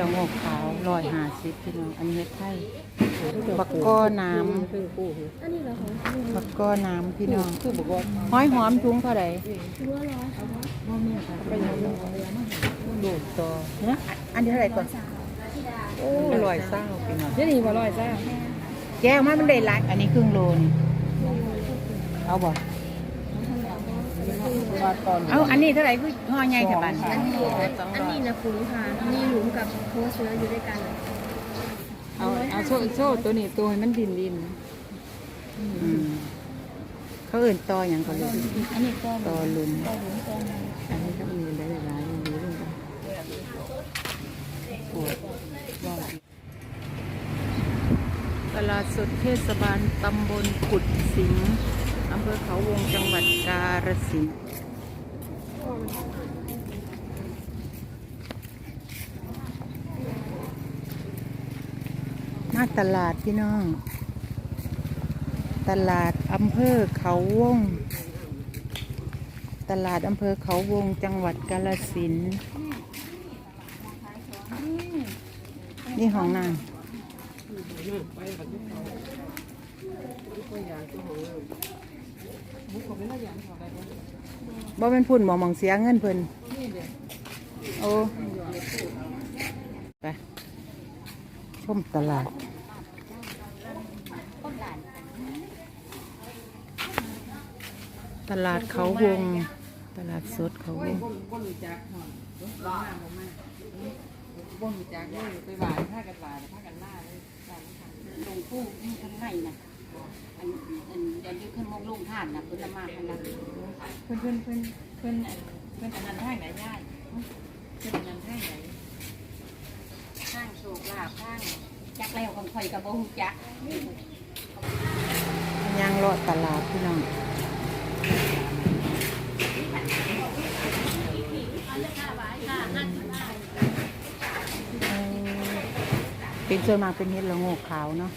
ละโงกขาวร้อยห้าสิบพี่น้อง อันนี้เฮ็ดไทยบักก้อน้คือกู้อันนี้เหรอของคุณำบักก้อน้ำพี่น้องคือบอกว่าหอยหอมถุงเท่าไหร่คือว่าร้อยเอาวะพ่อแม่ค่ะไปยังเรื่องของเรือมาดูดต่อเนี่ยอันนี้เท่าไหร่ก่อนสามธิดาโอ้ร้อยเศร้าพี่น้องเดี๋ยวนี้บ่ร้อยจ้าแก้วมามันได้หลายอันนี้ครึ่งโลนี่เอาบ่ ว่าตอนเอาอันนี้เท่าไหร่คือห่อใหญ่แต่บันอันนี้อันนี้นะคุณค่ะนี่หลุมกับโคเชื้ออยู่ด้วยกันเอาเอาโซ่โซ่ตัวนี้ตัวให้มันดินดินอืมเขาเอื่นต่ออย่างเขาเลยอันนี้ก็ต่อลุมก็หลุมก็มันอันนี้ก็มีหลายหลายๆดูเรื่องกันปวดว่าตลาดสดเทศบาลตำบลกุดสิงห์อำเภอเขาวงจังหวัดกาฬสินธุ์ มาตลาดพี่น้อง ตลาดอำเภอเขาวง ตลาดอำเภอเขาวงจังหวัดกาฬสินนี่ของนางบ่เป็ บ่เป็นพุ่นหมองหมองเสียเงินเพิ่นโอ้ไปชมตลาดตลาดเขาวง ตลาดสดเขาวงบ่รู้จักหอนบ่มากเลยไปหวานผ้ากันหวานผ้ากันล่าเลยหวานทางลงผู้ที่ข้างในนะอันอันเดี๋ยวนี้ขึ้นมองลง ท่านนะเพิ่นละมากนาดเพิ่นเพิ่นเพิ่นเพิ่นเพิ่นอันนั้นทางไหนย่ายเพิ่นอันนั้นทางไหนข้างโศกลาบข้างจักแล้วของข่อยกับบ่ฮู้จักย่างเลาะตลาดพี่น้องเออเป็นส่วนมากเป็นเห็ดละโงกขาวเนาะ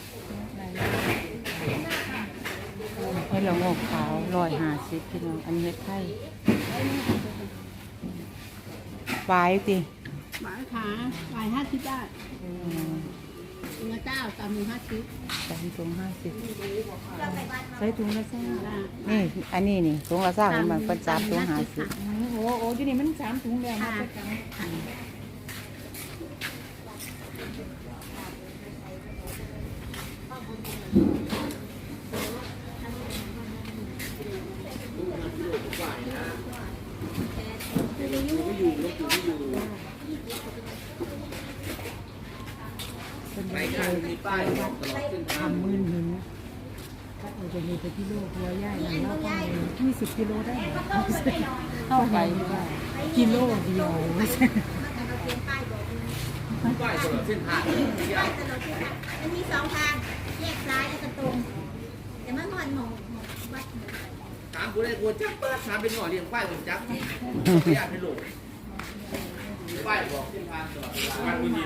เห็ ดละโงกขาวร้อยห้าสิบพี่น้อง อันนี้เห็ดไทยปลายสิหมาขาหลายห้าสิบได้อืมเนื้อเจ้าตามมือห้าสิบสามถุงห้าสิบใช้ถุงละเส้นนี่ อันนี้นี่ถุงละเส้นมันเป็นสามถุงห้าสิบโอ้โหที่นี่มันสามถุงแล้วมาค่ะ จัง เป็นไปเคยไปวัดทำมื่นหิน เราจะมีไปที่โลกหัวใหญ่หนังว่าประมาณยี่สิบกิโลได้ไหมเข้าไปกิโลเดียวมันมีสองทางแยกซ้ายแล้วก็ตรงแต่มันมันหมองวัดถามกูได้กูจักเปิดถามเป็นหน่อเลี้ยงควายผมจักไม่อยากให้ลูก ควายบอกเส้นทางตลอดเวลาบ้านคุณยิ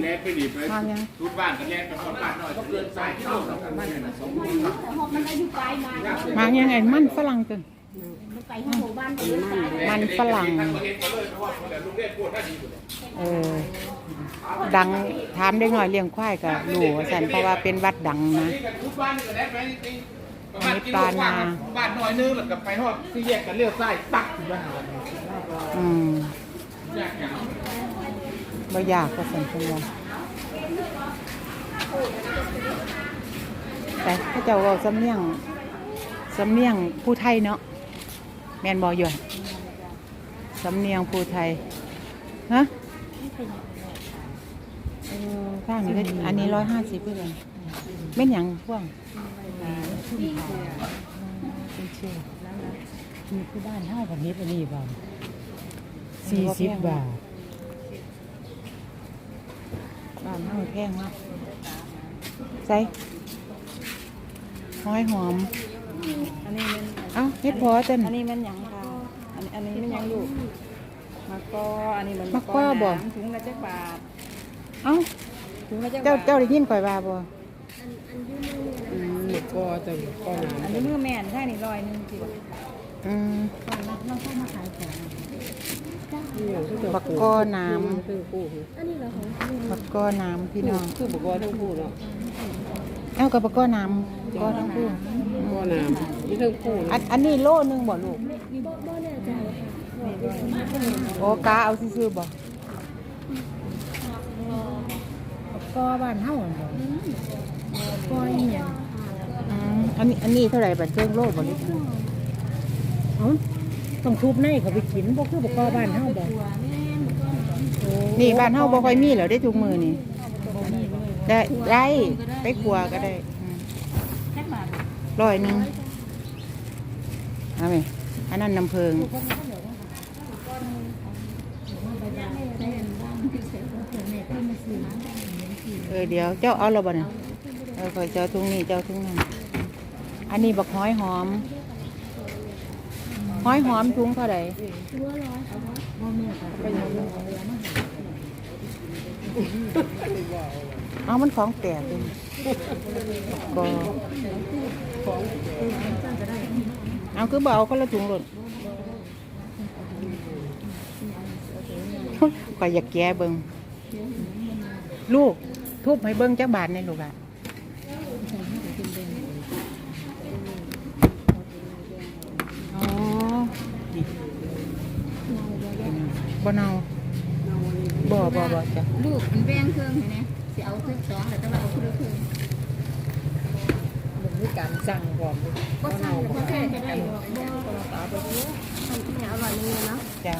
นแลกไปดีไปทางยังทุกบ้านก็แลกกันคนบ้านหน่อยก็เกินสายที่เราสำคัญเนี่ยนะสองคนมันอายุไกลมามายังไงมันฝรั่งจนมันมันฝรั่งเออดังถามได้หน่อยเลี้ยงควายกับหลูสันเพราะว่าเป็นวัดดังนะ นี่กันทุกบ้านนี่ก็แลกไปจริงประมาณกิโลกว่าบ้านหน่อยนึงแล้วก็ไปฮอดที่แยกกันเลี้ยวซ้ายตักอยู่บ้านอืมอยากอย่างบ่ยากก็สันเพิ่นว่าแต่เขาเจ้าเว้าสำเนียงสำเนียงผู้ไทยเนาะแม่นบ่อยู่สำเนียงผู้ไทยฮะเออข้างนี้ก็อันนี้ร้อยห้าสิบเพื่อนแม่นหยังพ่วงเป็นเชื่อมีที่บ้านห้าพันนิดอันนี้บ่สี่สิบบาทบ้านเฮาแพงมากใส่หอยหอม อันนี้มันเอ้าเฮ็ดพอเต้นอันนี้มันหยังค่ะอันนี้อันนี้มันหยังลูกมะกออันนี้มันมะกอบ่ถุงละเจักบาทเอ้าถุงละเจ้าบาทเจ้าได้ยินข่อยว่าบ่อืมมะกอจะกออันนี้มือแม่นใช่นี่ร้อยหนึงสิอืมเราเข้ามาขายของใช่บักก้อน้ำบักก้อน้ำพี่น้องคือบอกว่าทั้งคู่เนาะเอ้ากับบักก้อน้ำก้อทั้งคู่ก็น้ำมีทั้งคู่อันอันนี้โลนึงบ่ลูกโอ้กาเอาซื่อๆบ่ก้อบ้านเฮาบ่ก้ออีหยัง อันนี้อันนี้เท่าไหร่บัดเจ้งโลบ่ลูกเอ้าต้องทุบในเขาไปกินบ่คือบ่กอบ้านเฮาบ่นี่บ้านเฮาบ่ค่อยมีแล้วได้ทุกมือนี่ได้ได้ไปครัวก็ได้ร้อยหนึ่งเอาไหมอันนั้นน้ำเพิงเออเดี๋ยวเจ้าเอาเราบ่เนี่ยเออคอยเจ้าทุ่งนี้เจ้าทุ่งนั้น อันนี้บักห้อยหอมห้อยหอมทุงเท่าไหร่เอามันของแตกเลยก็เอาคือเบเอาก็ละถุงหล่นก็อยากแก้เบิงลูกทุบให้เบิ้งจักบาทในลูกอะ บ่เนาบ่บ่บ่จ้ะลูกมันแบ่งเครื่องเห็นไหมสิเอาเครื่องสองแต่ต้องเอาเครื่องเครื่องมีการสั่งก่อนก็สั่งก็แค่จะได้บ่บ่เอาไปเยอะมันอร่อยนึงเนาะจ้ะ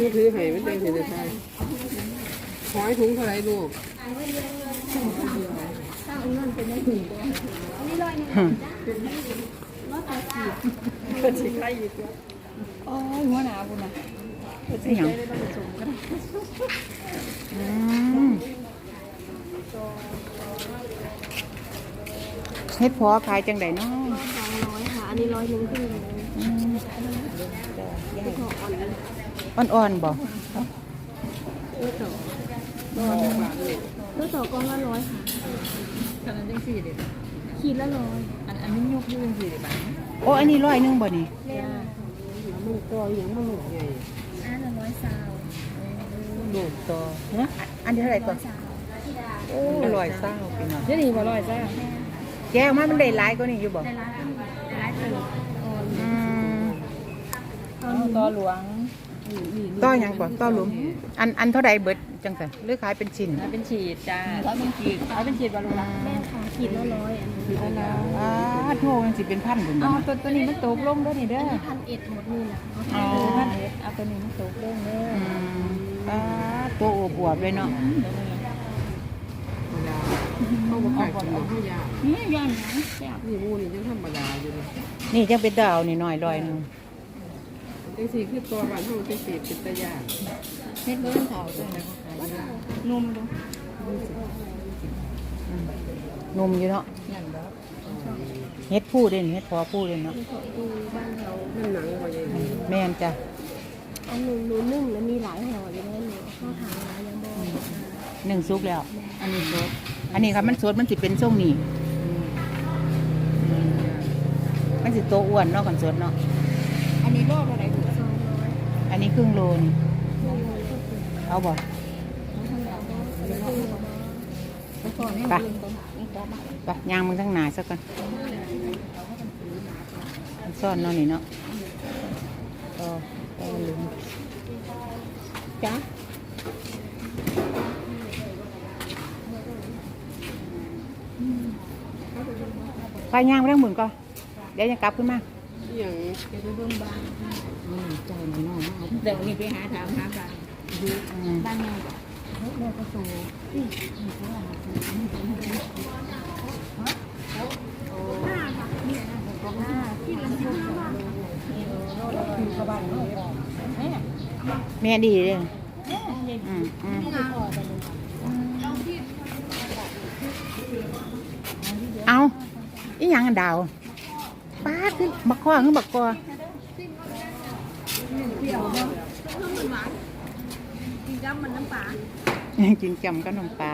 นี่ถือให้ไม่เป็นสิได้ใช่หอยถุงเท่าไหร ลูกโอ้ยหัวหนาบุญนะนี่หยังอืมเฮ็ดพอขายจังไดเนาะสองร้อยค่ะ อันนี้ร้อยหนึ่งขึ้นเลยอ่อนๆบ่ก็สองกองละร้อยค่ะขนาดยังสี่เด็ด ขีดละร้อยอันอันนี้ยกยืนสี่เด็ดบ้างโอ้อันนี้ร้อยหนึงบ่นี่มันตัวอย่างมันลูกใหญ่อันละร้อยซาวลูกต่อฮะอันนี้เท่าไหร่ต่อโอ้ร้อยเศร้าพี่น้องเดี๋ยวนี้บ่ร้อยจ้าแกะออกมามันได้หลายกว่านี้อยู่บ่แต่ละแต่ละตึกอืมต่อหลวงต่อหยังบ่ต่อหลุม อันอันเท่าใดเบิดจังซั่นหรือขายเป็นชิ้นเป็นฉีดจ้าร้อยเป็นฉีดร้อยเป็นฉีดบอลลูนแม่ค่ะ ขีดละร้อยอันนี้อ่าโทมันสิเป็นพันพุ่นบ่เอาตัวตัวนี้มันตกลงด้วยนี่เด้อพันเอ็ดหมดนี่แหละอ๋อพันเอ็ดเอาตัวนี้มันตกลงเด้ออืมอ่าตัวอวบๆเลยเนาะเขาบอกขายกินเขายานี่ย่างหนังแซ่บนี่มูนี่ยังธรรมดาอยู่เลยนี่จังเป็นดาวนี่น้อยร้อยหนึงจังสี่คือตัวบ้านเฮาจังสี่เป็นตะยาเฮ็ดเบิ่งเขาจ้ะนุ่มดู นุ่มอยู่เนาะเฮ็ดผู้เด่นเฮ็ดพอผู้เด่นเนาะมันหนังกว่าใหญ่แม่นจ้ะอันหนูหนูนึ่งแล้วมีหลายห่ออยู่นะหนูเข้าทางร้านยังบอกหนึ่งซุกแล้ว อันนี้สดอันนี้ครับมันสดมันสิเป็นทรงนี้มันสิโตอ้วนเนาะกันสดเนาะอันนี้โลเท่าไหร่ถูกสองร้อยอันนี้ครึ่งโลนี่เอาบ่ก็พอให้ ไปเบิ่งก่อนนี่ก็มาไปย่างมึงทั้งหนาซะก่อนมันซ่อนเนาะนี่เนาะต่อต่อหลุมจ้ะไปย่างไปทั้งหมุนก่อนเดี๋ยวจะกลับขึ้นมาอย่างใจมันน้อยมากเดี๋ยวนี้ไปหาถามหาบ้านอืมบ้านไง แม่ดีเลยอืมอืมเอาอีหยังดาวป้าขึ้นบักคอขึ้นบักคอกินจ้ำมันน้ำปลา กินจำก็นมปลา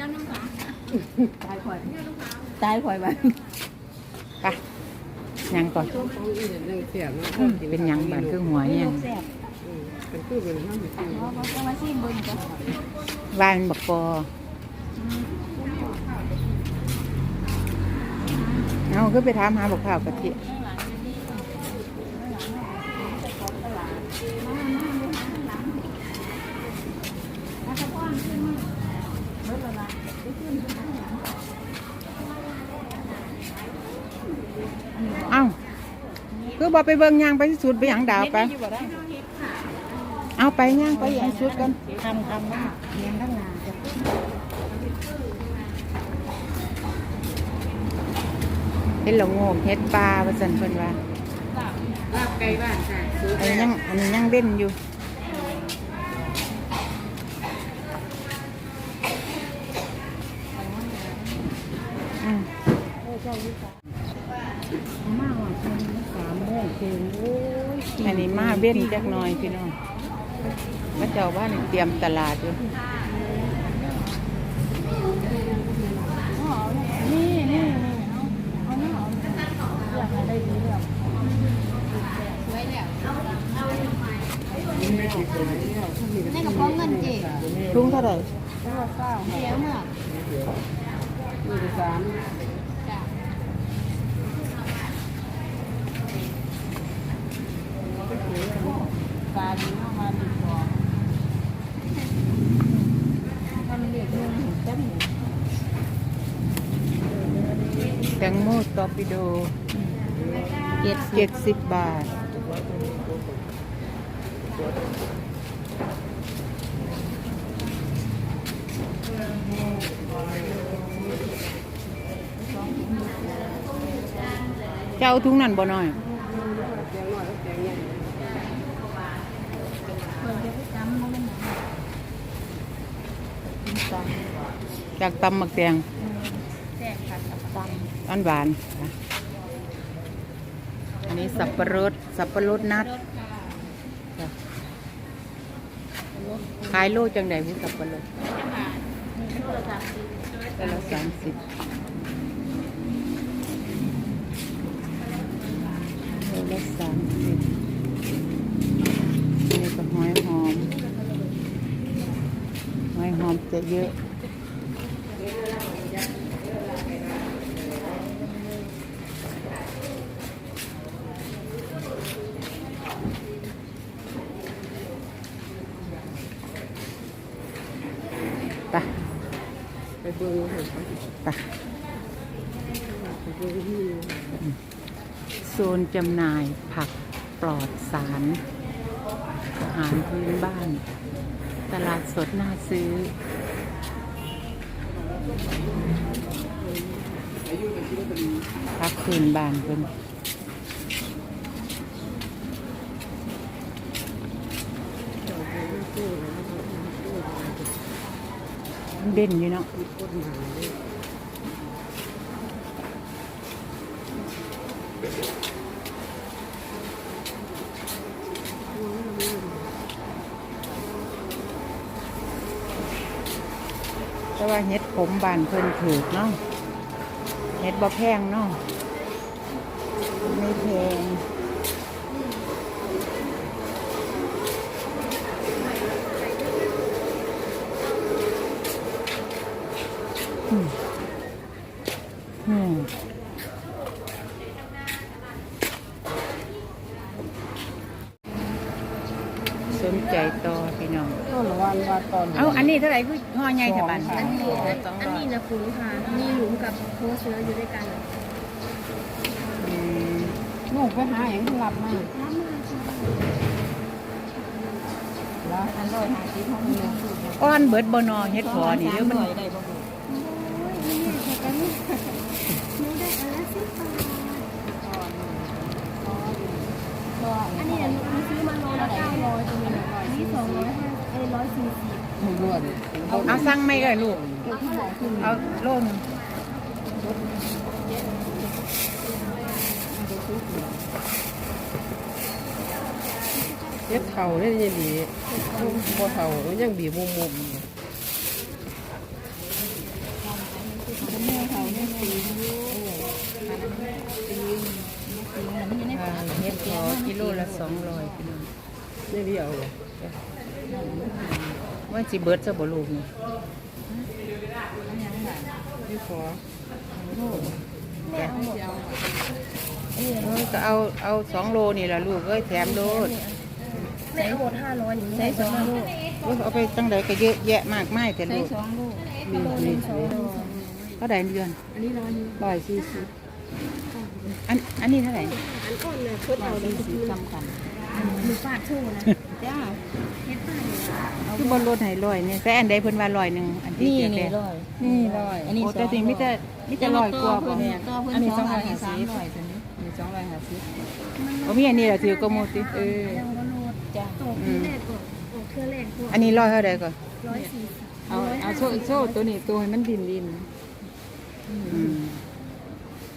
จ้ำน้ำปลาตายข่อยตายข่อยบ้านไปหยังก่อนอืมเป็นหยังบานคือหัวหยังแซ่บเอาเอามาชิมเบิ่งจ้ะวายมันบักปอเอาคือไปถามหาบักข้าวกะทิ เอ้าคือ บ่ไปเบิ่งยางไปที่สุดไปหยังดาวไป เอาไปย่างไปอย่างสุดกันทำทำบ้างเลี้ยงตั้งนานจ้ะเฮ็ดละโงกเฮ็ดปลาว่าซั่นเพิ่นว่าลาบไก่บ้านจ้ะซื้ออันนี้ยังอันนี้ยังเด่นอยู่อืม มาว่าคนสามโมงเกินโอ้ยอันนี้มาเว้นจักหน่อยพี่น้องพระเจ้าว่านี่เตรียมตลาดอยู่ นี่นี่นี่เอาเอาหน้าเอาเลือกให้ได้ดีเลือกในกระเป๋าเงินเจ๊ ถุงเท่าไหร่ เลือกเก้าเสียเมื่อ มีสาม จ้ะ ตาดีเข้ามาดีกว่า ทำเรียกเงินเห็นเต็ม แตงโมตอปิโดเจ็ดเจ็ดสิบบาท เจ้าถุงนั่นบ่น้อยจากตำมักแตง อันหวานนะอันนี้สับปะรด สับปะรดนัด ขายโลจังใดผู้สับปะรดแต่ละสามสิบโลละสามสิบนี่ก็หอยหอม หอยหอมจะเยอะ ไป ไปเบิ่งให้ ไปโซน จำหน่ายผักปลอดสาร อาหารพื้นบ้าน ตลาดสดน่าซื้อ ผักพื้นบ้านเพิ่นเด่นอยู่เนาะ แต่ว่าเฮ็ด ผมบานเพิ่นถูกเนาะเฮ็ดบ่แพงเนาะไม่แพงอืมอืมสนใจต่อพี่น้องต้นวันว่าตอน เอาอันนี้เท่าไหร่คื อห่อใหญ่แต่บันอันนี้อันนี้นะฟูค่ะมีหลุมกับโคเชื้ออยู่ด้วยกันอืมลูกไปหาอย่างที่รับมาแล้วอันร้อยหาสิบห้องนี้อ้อนเบิดบนอเฮ็ดพอนี่เดี๋ยวมันอันนี้หนูซื้อมาโลละเก้าร้อยตัวนี้อันนี้สองร้อยห้าเอ้ร้อยสี่สิบหมู่บ้าน เอาสั่งไม่เลยลูกเดี๋ยวที่ไหนคุณเอาโลนงเฮ็ดเฒ่าได้ยังดีบ่เฒ่ายังบีบมุมมุมแม่เขาเนี่ยสีเจริงมันอยู่ในอ่าฝาเฮ็ดพอกิโลละสองร้อยพี่น้องได้เดียวเหรอ ว่าสิเบิดซะบ่ลูกนี่ที่ขอจ้ะที่เอาเออก็เอาเอาสองโลนี่ล่ะลูกเอ้ยแถมโลดแม่เอาหมดห้าร้อยอย่างนี้ใส่สองลูกโอ้ยเอาไปจังใดก็เยอะแยะมากมายแต่ใส่ลูกสองลูกนี่นี่เท่าใดเดือนอันนี้ร้อยหนึงร้อยสี่สิบอันอันนี้เท่าไหร่อันอ่อนเนี่ยเพิ่นเอาดีสีจำกัน หนูฟาดโชว์นะจ้าเฮ็ดป้ายเลยนะคือบนรถให้ร้อยเนี่ยแต่อันใดเพิ่นว่าร้อยหนึงอันที่นี่เจ็ดนี่แดงร้อยนี่ร้อยอันนี้โอ้สแต่องสิมีแต่มีแต่ร้อยกว่าบ่เพิ่นต่อเพิ่นอันนี้สสอองงร้ร้ออยยสาห้ามสิบร้อยตัวนี้มีสองร้อยห้าสิบบ่มีอันนี้ล่ะถือก็หมดติเออยังก็โลดจ้าตกที่แรกก่อนออกเครื่องแรกก่อนอันนี้ร้อยเท่าใดก่อนร้อยสี่สิบเอาเอาโซ่โซ่ตัวนี้ตัวให้มันดินดินอืม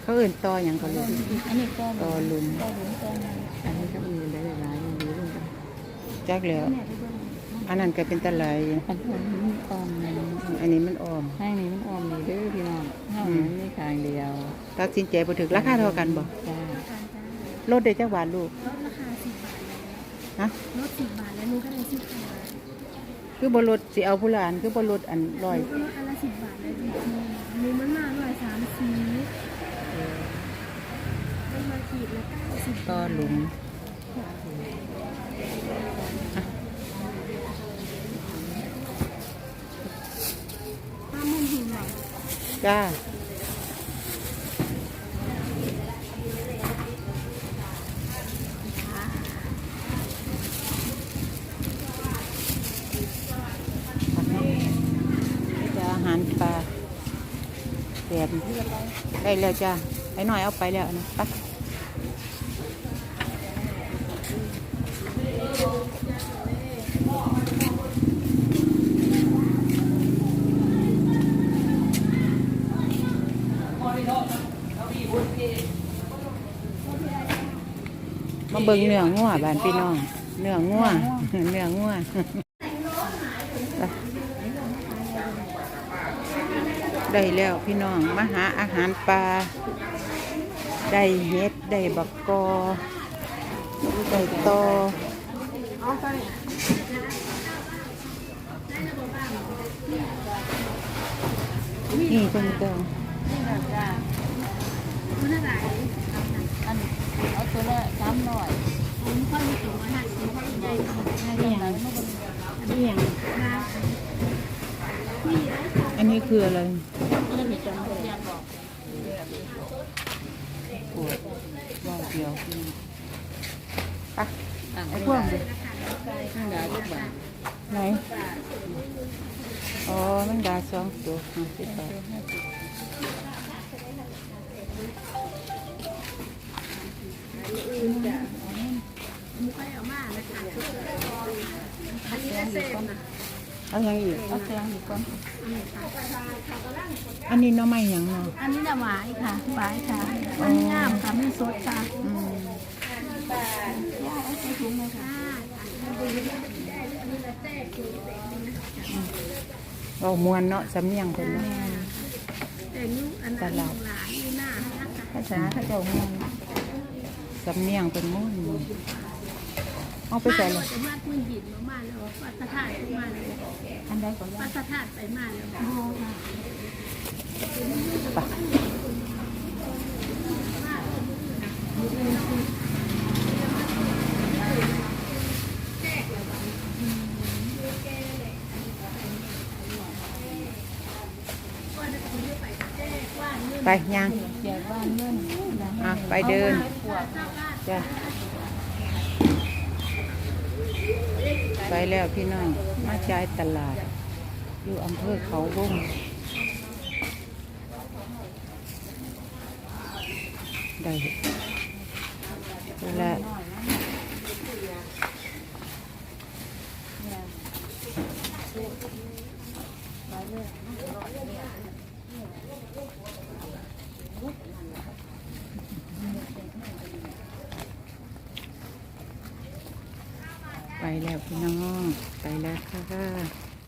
เขาเอื่นต่ออย่างก็ลูกอันนี้ก็ต่อลุมก็หลุมก็มันอันนี้ก็มีไจักแล้ว อันนั้นก็เป็นตะไลอันนี้มันออมในอันนี้มันออมห้างนี้มันออมนี่เด้อพี่น้องห้างมันมีขางเดียว ตัดสินใจบ่ถึกราคาเท่ากันบ่จ้าลดได้จักบาทลูกลดราคาสิบบาทเลยฮะลดสิบบาทแล้วหนูก็ได้สิบห้าบาทคือบ่ลดสิเอาผู้ละอันคือบ่ลดอันร้อยหนูก็ลดอันละสิบบาทเลยจริงๆหนูมันมาร้อยสามสิบมันมาขีดละเก้าสิบต่อหลุม จ้าอาหารปลาแบบได้แล้วจ้าไอ้หน่อยเอาไปแล้วนะไป เบิ่งเนื้องัวบ้านพี่น้อง เนื้องัวเนื้องัวไปได้แล้วพี่น้องมาหาอาหารปลาได้เห็ดได้บักกอได้ตอนี่เติมจ้ามันอะไรอัน เอาตัวละสามร้อยผมค่อยมีตัวมาหักผมค่อยใจให้ยังไงมันก็เบี่ยงมาพี่ไอ้ของอันนี้คืออะไรเริ่มมีจำเป็นยากบอกปวดว่าเดียวไปไอ้พวกดิข้างดาวทุกบาทไหนอ๋อมันดาสองตัวห้าสิบบาท เอามาแล้อันนี้ก็เซ็นะเอาอย่างอีกเอาแซงดีก่อนอันนี้น้อไม้หยังเนาะอันนี้น่ะหวายค่ะหวายค่ะอันงามค่ะมีสดค่ะอืมย่าเอาใส่ถุงเลยค่ะเอามวนเนาะสำเนียงคนเนาะแต่นุกอันนั้นหลานนี่หน้าภาษาเขาเจ้ามือง สำเนียงเป็นมุ่นเอาไปใส่เลยจะมาคุณหินมามาแล้วปัสสถานไปมาแล้วอันใดก็ปัยาสสถานไปมาแล้วโอ้ค่ะไปไปยัง อะไปเดินจ้ะไปแล้วพี่น้องมาจ่ายตลาด อยู่อำเภอเขาวงได้แล้ว